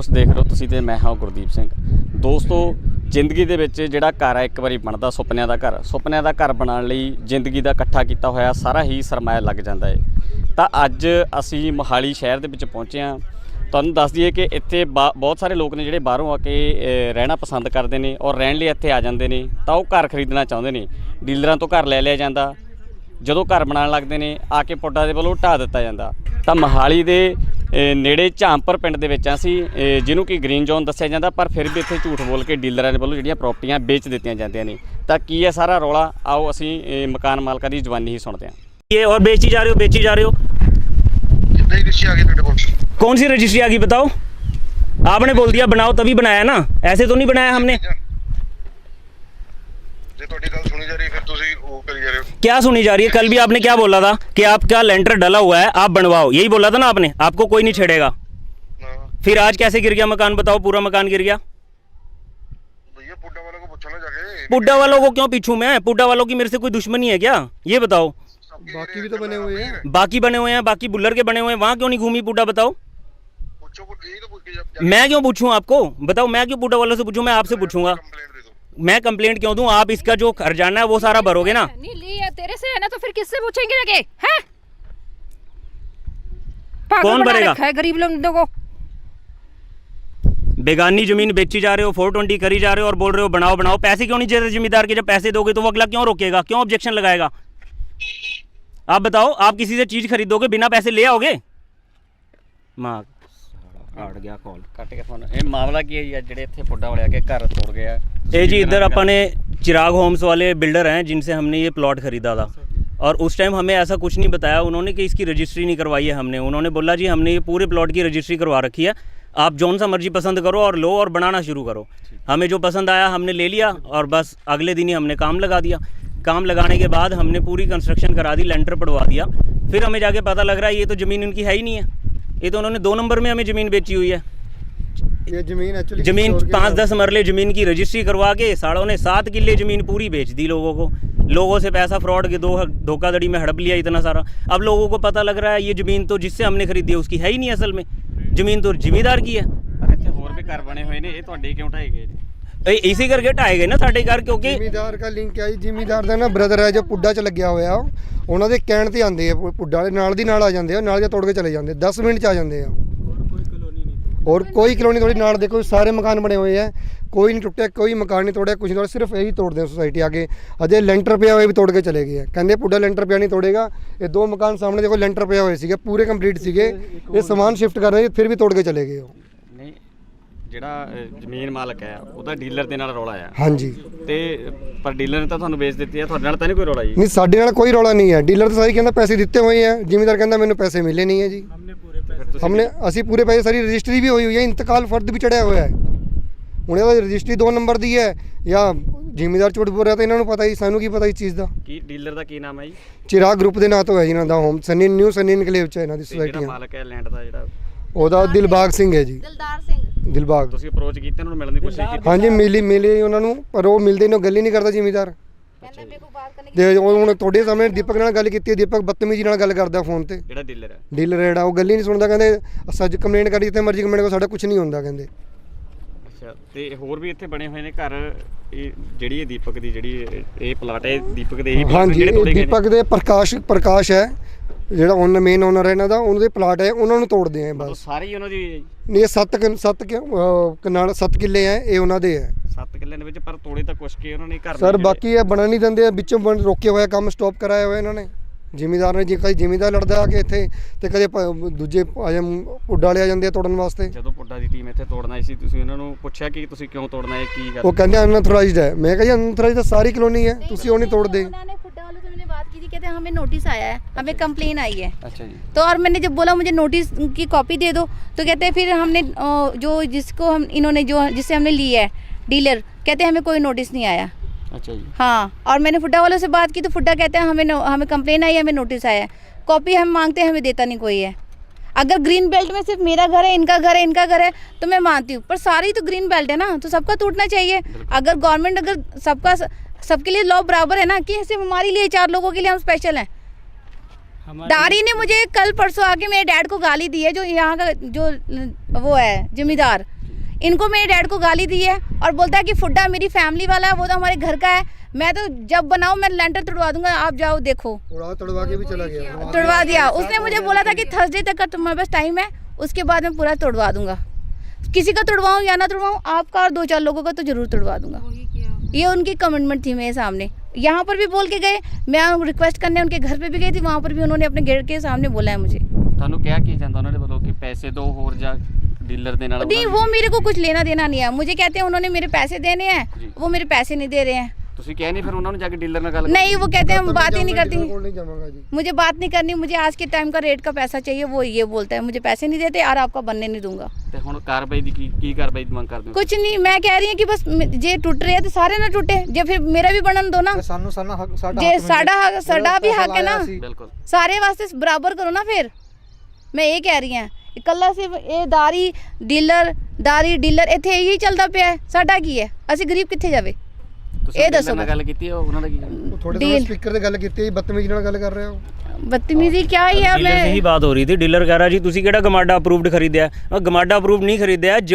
Post ਦੇਖ ਰਹੇ ਹੋ ਤੁਸੀਂ ਤੇ ਮੈਂ ਹਾਂ ਗੁਰਦੀਪ ਸਿੰਘ। ਦੋਸਤੋ, ਜ਼ਿੰਦਗੀ ਦੇ ਵਿੱਚ ਜਿਹੜਾ ਘਰ ਹੈ ਇੱਕ ਵਾਰੀ ਬਣਦਾ ਸੁਪਨਿਆਂ ਦਾ ਘਰ। ਸੁਪਨਿਆਂ ਦਾ ਘਰ ਬਣਾਉਣ ਲਈ ਜ਼ਿੰਦਗੀ ਦਾ ਇਕੱਠਾ ਕੀਤਾ ਹੋਇਆ ਸਾਰਾ ਹੀ ਸਰਮਾਇਆ ਲੱਗ ਜਾਂਦਾ ਹੈ ਤਾਂ ਅੱਜ ਅਸੀਂ ਮੋਹਾਲੀ ਸ਼ਹਿਰ ਦੇ ਵਿੱਚ ਪਹੁੰਚੇ ਹਾਂ। ਤੁਹਾਨੂੰ ਦੱਸ ਦਈਏ ਕਿ ਇੱਥੇ ਬਾ- ਬਹੁਤ ਸਾਰੇ ਲੋਕ ਨੇ ਜਿਹੜੇ ਬਾਹਰੋਂ ਆ ਕੇ ਰਹਿਣਾ ਪਸੰਦ ਕਰਦੇ ਨੇ ਔਰ ਰਹਿਣ ਲਈ ਇੱਥੇ ਆ ਜਾਂਦੇ ਨੇ। ਤਾਂ ਉਹ ਘਰ ਖਰੀਦਣਾ ਚਾਹੁੰਦੇ ਨੇ। ਡੀਲਰਾਂ ਤੋਂ ਘਰ ਲੈ ਲਿਆ ਜਾਂਦਾ। ਜਦੋਂ ਘਰ ਬਣਾਉਣ ਲੱਗਦੇ ਨੇ, ਆ ਕੇ ਪੁੱਡਾ ਦੇ ਵੱਲੋਂ ਢਾਹ ਦਿੱਤਾ ਜਾਂਦਾ। ਤਾਂ ਮਹਾਲੀ ਦੇ ਨੇੜੇ ਝਾਂਪਰ ਪਿੰਡ ਦੇ ਵਿੱਚ ਅਸੀਂ ਅ, ਜਿਹਨੂੰ ਕਿ ਗ੍ਰੀਨ ਜ਼ੋਨ ਦੱਸਿਆ ਜਾਂਦਾ ਪਰ ਫਿਰ ਵੀ ਇੱਥੇ ਝੂਠ ਬੋਲ ਕੇ ਡੀਲਰਾਂ ਦੇ ਵੱਲੋਂ ਜਿਹੜੀਆਂ ਪ੍ਰਾਪਰਟੀਆਂ ਵੇਚ ਦਿੱਤੀਆਂ ਜਾਂਦੀਆਂ ਨੇ ਤਾਂ ਕੀ ਹੈ ਸਾਰਾ ਰੌਲਾ ਆਓ ਅਸੀਂ ਅ, ਮਕਾਨ ਮਾਲਕਾਂ ਦੀ ਜ਼ੁਬਾਨੀ ਹੀ ਸੁਣਦੇ ਹਾਂ ये और बेची जा रहे हो बेची जा रहे हो ਕਿੱਦਾਂ ਹੀ ਰਿਸ਼ੀ ਆ ਗਈ ਤੁਹਾਡੇ ਕੋਲ कौन सी रजिस्ट्री आ गई बताओ आपने बोल दिया बनाओ तभी बनाया ना ऐसे तो नहीं बनाया हमने ਜੇ ਤੁਹਾਡੀ ਗੱਲ रहे हो? क्या सुनी जा रही है? कल भी आपने क्या बोला था कि आपका लेंटर डला हुआ है आप बनवाओ। यही बोला था ना आपने? आपको कोई नहीं छेड़ेगा। फिर आज कैसे गिर गया मकान बताओ? पूरा मकान गिर गया? पुड्डा वालों को क्यों पीछू मैं? पुड्डा वालों की मेरे से कोई दुश्मनी है क्या? ये बताओ। बाकी भी तो बने हुए हैं बाकी बने हुए हैं बाकी बुल्लर के बने हुए हैं। वहाँ क्यों नहीं घूमी पुड्डा बताओ? मैं क्यों पूछूँ आपको? बताओ मैं क्यों पुड्डा वालों से पूछूँ? मैं आपसे पूछूँगा। मैं कंप्लेंट क्यों दूँ? आप इसका जो खर्चाना है वो सारा भरोगे ना? नहीं ली है तेरे से है ना तो फिर किससे पूछेंगे हैं? कौन भरेगा? है गरीब लोगों को। बेगानी ज़मीन बेची जा रहे हो फोर ट्वेंटी करी जा रहे हो और बोल रहे हो बनाओ बनाओ पैसे क्यों नहीं दे रहे जिम्मेदार के? जब पैसे दोगे तो वो अगला क्यों रोकेगा? क्यों ऑब्जेक्शन लगाएगा? आप बताओ आप किसी से चीज़ खरीदोगे बिना पैसे ले आओगे? माँ काट गया कॉल ਕੱਟ ਕੇ ਫੋਨ ਇਹ ਮਾਮਲਾ ਕੀ ਹੈ ਜੀ ਅੱਜ ਜਿਹੜੇ ਇੱਥੇ ਪੁੱਡਾ ਵਾਲੇ ਆ ਕੇ ਘਰ ਤੋੜ ਗਿਆ ये जी इधर अपने चिराग होम्स वाले बिल्डर हैं जिनसे हमने ये प्लॉट खरीदा था और उस टाइम हमें ऐसा कुछ नहीं बताया उन्होंने कि इसकी रजिस्ट्री नहीं करवाई है हमने उन्होंने बोला जी हमने ये पूरे प्लॉट की रजिस्ट्री करवा रखी है आप जौन सा मर्जी पसंद करो और लो और बनाना शुरू करो हमें जो पसंद आया हमने ले लिया और बस अगले दिन ही हमने काम लगा दिया काम लगाने के बाद हमने पूरी कंस्ट्रक्शन करा दी लेंटर पड़वा दिया फिर हमें जाके पता लग रहा है ये तो ज़मीन इनकी है ही नहीं है ये तो उन्होंने दो नंबर में हमें ज़मीन बेची हुई है। ये ज़मीन एक्चुअली ज़मीन पाँच दस मरले ज़मीन की रजिस्ट्री करवा के साढ़ों ने सात किले ज़मीन पूरी बेच दी लोगों को। लोगों से पैसा फ्रॉड के दो धोखाधड़ी में हड़प लिया इतना सारा। अब लोगों को पता लग रहा है ये ज़मीन तो जिससे हमने खरीदी है उसकी है ही नहीं असल में। ज़मीन तो जिमीदार की है। अच्छा और भी घर बने हुए ने ये तो क्यों उठाए गए ਇਹ ਇਸੇ ਕਰਕੇ ਢਾਏ ਗਏ ਨਾ ਸਾਡੇ ਘਰ ਕਿਉਂਕਿ ਜ਼ਿਮੀਦਾਰ ਦਾ ਲਿੰਕ ਹੈ ਜ਼ਿਮੀਦਾਰ ਦਾ ਨਾ ਬ੍ਰਦਰ ਹੈ ਜੋ ਪੁੱਡਾ 'ਚ ਲੱਗਿਆ ਹੋਇਆ ਉਹਨਾਂ ਦੇ ਕਹਿਣ ਤੇ ਆਉਂਦੇ ਆ ਪੁੱਡਾ ਵਾਲੇ ਨਾਲ ਦੀ ਨਾਲ ਆ ਜਾਂਦੇ ਆ ਨਾਲ ਜਾਂ ਤੋੜ ਕੇ ਚਲੇ ਜਾਂਦੇ 10 ਮਿੰਟ 'ਚ ਆ ਜਾਂਦੇ ਆ। ਹੋਰ ਕੋਈ ਕਲੋਨੀ ਥੋੜੀ ਨਾਲ ਦੇਖੋ ਸਾਰੇ ਮਕਾਨ ਬਣੇ ਹੋਏ ਆ ਕੋਈ ਨਹੀਂ ਟੁੱਟਿਆ ਕੋਈ ਮਕਾਨ ਨਹੀਂ ਤੋੜਿਆ ਕੁਝ ਨਹੀਂ ਤੋੜਿਆ ਸਿਰਫ ਇਹੀ ਤੋੜਦੇ ਆ ਸੋਸਾਇਟੀ ਆਗੇ ਅਜੇ ਲੈਂਟਰ ਪਿਆ ਹੋਇਆ ਵੀ ਤੋੜ ਕੇ ਚਲੇ ਗਏ ਆ। ਕਹਿੰਦੇ ਪੁੱਡਾ ਲੈਂਟਰ ਪਿਆ ਨਹੀਂ ਤੋੜੇਗਾ ਇਹ ਦੋ ਮਕਾਨ ਸਾਹਮਣੇ ਦੇਖੋ ਲੈਂਟਰ ਪਿਆ ਹੋਏ ਸੀਗਾ ਪੂਰੇ ਕੰਪਲੀਟ ਸੀਗੇ ਇਹ ਸਮਾਨ ਸ਼ਿਫਟ ਕਰ ਰਹੇ ਸੀ, ਫਿਰ ਵੀ ਤੋੜ ਕੇ ਚਲੇ ਗਏ ਉਹ। ਜਿਹੜਾ ਜ਼ਮੀਨ ਮਾਲਕ ਹੈ ਉਹਦਾ ਡੀਲਰ ਦੇ ਨਾਲ ਰੌਲਾ ਆ। ਹਾਂਜੀ। ਤੇ ਪਰ ਡੀਲਰ ਨੇ ਤਾਂ ਤੁਹਾਨੂੰ ਵੇਚ ਦਿੱਤੀ ਆ ਤੁਹਾਡੇ ਨਾਲ ਤਾਂ ਨਹੀਂ ਕੋਈ ਰੌਲਾ ਜੀ? ਨਹੀਂ ਸਾਡੇ ਨਾਲ ਕੋਈ ਰੌਲਾ ਨਹੀਂ ਹੈ। ਡੀਲਰ ਤਾਂ ਸਹੀ ਕਹਿੰਦਾ ਪੈਸੇ ਦਿੱਤੇ ਹੋਏ ਆ। ਜ਼ਿਮੀਦਾਰ ਕਹਿੰਦਾ ਮੈਨੂੰ ਪੈਸੇ ਮਿਲੇ ਨਹੀਂ ਹੈ ਜੀ। ਹਮਨੇ ਅਸੀਂ ਪੂਰੇ ਪੈਸੇ ਸਾਰੀ ਰਜਿਸਟਰੀ ਵੀ ਹੋਈ ਹੋਈ ਹੈ। ਇੰਤਕਾਲ ਫਰਦ ਵੀ ਚੜਿਆ ਹੋਇਆ ਹੈ। ਹੁਣ ਇਹਦਾ ਰਜਿਸਟਰੀ 2 ਨੰਬਰ ਦੀ ਹੈ। ਜਾਂ ਜ਼ਿਮੀਦਾਰ ਝੂਠ ਬੋਲ ਰਿਹਾ ਤਾਂ ਇਹਨਾਂ ਨੂੰ ਪਤਾ ਹੀ ਸਾਨੂੰ ਕੀ ਪਤਾ ਇਸ ਚੀਜ਼ ਦਾ। ਕੀ ਡੀਲਰ ਦਾ ਕੀ ਨਾਮ ਹੈ ਜੀ? ਚਿਰਾਗ ਗਰੁੱਪ ਦੇ ਨਾਂ ਤੋਂ ਹੈ ਜੀ ਇਹਨਾਂ ਦਾ home Sunny New Sunny Enclave ਚ ਇਹਨਾਂ ਦੀ ਸੋਸਾਇਟੀ ਜਿਹੜਾ ਮਾਲਕ ਹੈ ਲੈਂਡ ਦਾ ਜਿਹੜਾ ਉਹਦਾ ਦਿਲਬਾਗ ਸਿੰਘ ਹੈ ਜੀ। ਦਿਲਦਾਰ ਸਿੰਘ। ਦਿਲਬਾਗ। ਤੁਸੀਂ ਅਪਰੋਚ ਕੀਤਾ ਉਹਨਾਂ ਨੂੰ ਮਿਲਣ ਦੀ ਕੋਸ਼ਿਸ਼ ਕੀਤੀ? ਹਾਂਜੀ ਮਿਲੀ ਮਿਲੀ ਉਹਨਾਂ ਨੂੰ ਪਰ ਉਹ ਮਿਲਦੇ ਨੂੰ ਗੱਲ ਹੀ ਨਹੀਂ ਕਰਦਾ ਜ਼ਿਮੀਦਾਰ। ਕਹਿੰਦਾ ਮੇਰੇ ਕੋਲ ਬਾਤ ਕਰਨੇ ਤੇ ਉਹ ਹੁਣ ਤੁਹਾਡੇ ਸਾਹਮਣੇ ਦੀਪਕ ਨਾਲ ਗੱਲ ਕੀਤੀ ਹੈ, ਦੀਪਕ ਬਦਤਮੀਜ਼ੀ ਨਾਲ ਗੱਲ ਕਰਦਾ ਫੋਨ ਤੇ। ਜਿਹੜਾ ਡੀਲਰ ਹੈ। ਡੀਲਰ ਜਿਹੜਾ ਉਹ ਗੱਲ ਹੀ ਸਾਡਾ ਕੁਝ ਨਹੀਂ ਹੁੰਦਾ ਕਹਿੰਦੇ। ਤੇ ਹੋਰ ਵੀ ਇੱਥੇ ਬਣੇ ਹੋਏ ਨੇ ਘਰ ਜਿਹੜੀ ਇਹ ਦੀਪਕ ਦੀ ਜਿਹੜੀ ਇਹ- ਪਲਾਟ ਹੈ ਦੀਪਕ ਦੇ ਇਹੀ ਜਿਹੜੇ ਦੀਪਕ ਦੇ ਪ੍ਰਕਾਸ਼ ਪ੍ਰਕਾਸ਼ ਹੈ। ਜਿਹੜਾ ਉਹਨਾਂ ਮੇਨ ਓਨਰ ਹੈ ਇਹਨਾਂ ਦਾ ਉਹਨਾਂ ਦੇ ਪਲਾਟ ਹੈ ਉਹਨਾਂ ਨੂੰ ਤੋੜਦੇ ਆ ਬਸ। ਸਾਰੇ ਉਹਨਾਂ ਦੀ ਨਹੀਂ ਇਹ 7 7 ਕਨਾਲ 7 ਕਿੱਲੇ ਆ ਇਹ ਉਹਨਾਂ ਦੇ ਆ 7 ਕਿੱਲੇ ਦੇ ਵਿੱਚ ਪਰ ਤੋੜੇ ਤਾਂ ਕੁਛ ਕੇ ਉਹਨਾਂ ਨੇ ਘਰ ਸਰ ਬਾਕੀ ਇਹ ਬਣਾ ਨਹੀਂ ਦਿੰਦੇ ਵਿੱਚੋਂ ਬਣ ਰੋਕਿਆ ਹੋਇਆ ਕੰਮ ਸਟਾਪ ਕਰਾਇਆ ਹੋਇਆ ਇਹਨਾਂ ਨੇ। ਜ਼ਿਮੀਦਾਰ ਨੇ ਜੇ ਕਦੇ ਜ਼ਿਮੀਦਾਰ ਲੜਦਾ ਆ ਕੇ ਇੱਥੇ ਤੇ ਕਦੇ ਦੂਜੇ ਆਜਮ ਪੁੱਡਾ ਲਿਆ ਜਾਂਦੇ ਤੋੜਨ ਵਾਸਤੇ। ਜਦੋਂ ਪੁੱਡਾ ਦੀ ਟੀਮ ਇੱਥੇ ਤੋੜਨ ਆਈ ਸੀ ਤੁਸੀਂ ਉਹਨਾਂ ਨੂੰ ਪੁੱਛਿਆ ਕਿ ਤੁਸੀਂ ਕਿਉਂ ਤੋੜਨਾ ਹੈ ਕੀ ਗੱਲ ਉਹ ਕਹਿੰਦੇ ਅਨਥੋਰਾਈਜ਼ਡ ਹੈ। ਮੈਂ ਕਹਿੰਦਾ ਅਨਥੋਰਾਈਜ਼ਡ ਸਾਰੀ ਕਲੋਨੀ ਹੈ ਤੁਸੀਂ ਉਹ ਨਹੀਂ ਤੋੜਦੇ। कहते हैं तो हमें नोटिस आया है हमें अच्छा कंप्लेन आई है। अच्छा जी। तो और मैंने जब बोला मुझे नोटिस की कॉपी दे दो तो कहते हैं फिर हमने जो जिसको हम इन्होंने जो जिससे हमने लिया है डीलर कहते हैं हमें कोई नोटिस नहीं आया। अच्छा जी। हाँ और मैंने फुड्डा वालों से बात की तो फुड्डा कहते हैं हमें हमें कंप्लेन आई है हमें नोटिस आया है। कॉपी हम मांगते हैं हमें देता नहीं कोई है। अगर ग्रीन बेल्ट में सिर्फ़ मेरा घर है इनका घर है इनका घर है तो मैं मानती हूँ पर सारी तो ग्रीन बेल्ट है ना तो सबका टूटना चाहिए। अगर गवर्नमेंट अगर सबका सबके लिए लॉ बराबर है ना? कि सिर्फ़ हमारे लिए चार लोगों के लिए हम स्पेशल हैं। दारी ने मुझे कल परसों आके मेरे डैड को गाली दी है जो यहाँ का जो वो है जिम्मेदार। इनको मेरे डैड को गाली दी है और बोलता है कि फुड्डा मेरी फैमिली वाला है वो तो हमारे घर का है। मैं तो जब बनाऊँ मैं लेंटर तोड़वा दूँगा आप जाओ देखो। तोड़वा के भी चला गया। तोड़वा दिया। उसने मुझे बोला था कि थर्सडे तक का तुम्हारे पास टाइम है उसके बाद मैं पूरा तोड़वा दूँगा। किसी का तोड़वाऊँ या ना तोड़वाऊँ आपका और दो चार लोगों का तो ज़रूर तोड़वा दूँगा। ये उनकी कमिटमेंट थी मेरे सामने यहाँ पर भी बोल के गए मैं रिक्वेस्ट करने उनके घर पे भी गई थी वहाँ पर भी उन्होंने अपने गेट के सामने बोला है मुझे ਤੁਹਾਨੂੰ ਕਿਹਾ ਕੀ ਜਾਂਦਾ ਉਹਨਾਂ ਨੇ ਵੱਲੋਂ ਕਿ ਪੈਸੇ ਦਿਓ ਹੋਰ ਜਾਂ ਡੀਲਰ ਦੇ ਨਾਲ नहीं वो मेरे को कुछ लेना देना नहीं है मुझे कहते हैं उन्होंने मेरे पैसे देने हैं जी। वो मेरे पैसे नहीं दे रहे हैं ਤੁਸੀਂ ਕਿਹਾ ਨਹੀਂ ਫਿਰ ਉਹਨਾਂ ਨੂੰ ਜਾ ਕੇ ਡੀਲਰ ਨਾਲ ਗੱਲ नहीं वो कहते हैं हम बात ही नहीं करती ਕੋਲ ਨਹੀਂ ਜਾਵਾਂਗਾ ਜੀ मुझे बात नहीं करनी मुझे आज के टाइम का रेट का पैसा चाहिए वो ये बोलता है मुझे पैसे नहीं देते और आपका बनने नहीं दूंगा ਤੇ ਹੁਣ ਕਾਰਵਾਈ ਦੀ ਕੀ ਕੀ ਕਾਰਵਾਈ ਦੀ ਮੰਗ ਕਰਦੇ ਹੋ कुछ नहीं मैं कह रही हूँ कि बस म- जे टूट रहे हैं तो सारे ना टूटे जे फिर मेरा भी बनन दो ना ਸਾਨੂੰ ਸਾਡਾ ਹੱਕ ਸਾਡਾ जे साडा हक- साडा भी हक है ना ਬਿਲਕੁਲ ਸਾਰੇ ਵਾਸਤੇ ਬਰਾਬਰ ਕਰੋ ਨਾ ਫਿਰ ਮੈਂ ਇਹ ਕਹਿ ਰਹੀ ਹਾਂ ਇਕੱਲਾ ਸਿਰਫ ਇਹ ਦਾਰੀ ਡੀਲਰ ਦਾਰੀ ਡੀਲਰ ਇੱਥੇ ਇਹੀ ਚੱਲਦਾ ਪਿਆ ਹੈ ਸਾਡਾ ਕੀ ਹੈ ਅਸੀਂ ਗਰੀਬ ਕਿੱਥੇ ਜਾਵੇ ਤੁਸੀਂ ਇਹ dealer ਦੱਸੋ ਨਾਲ ਗੱਲ ਕੀਤੀ ਹੈ ਉਹਨਾਂ ਦਾ ਕੀ ਕਹਿਣਾ? ਥੋੜੇ ਡੀਲ। ਤੋਂ ਸਪੀਕਰ ਤੇ ਗੱਲ ਕੀਤੀ ਹੈ ਬਦਤਮੀਜ਼ੀ ਨਾਲ ਗੱਲ ਕਰ ਰਹੇ ਹੋ ਬਦਤਮੀਜ਼ੀ क्या ही है डीलर से ही मैं बात हो रही थी डीलर कह रहा जी ਤੁਸੀਂ ਕਿਹੜਾ ਗਮਾਡਾ ਅਪਰੂਵਡ ਖਰੀਦਿਆ ਮੈਂ ਗਮਾਡਾ ਅਪਰੂਵਡ ਨਹੀਂ ਖਰੀਦਿਆ ਜੋ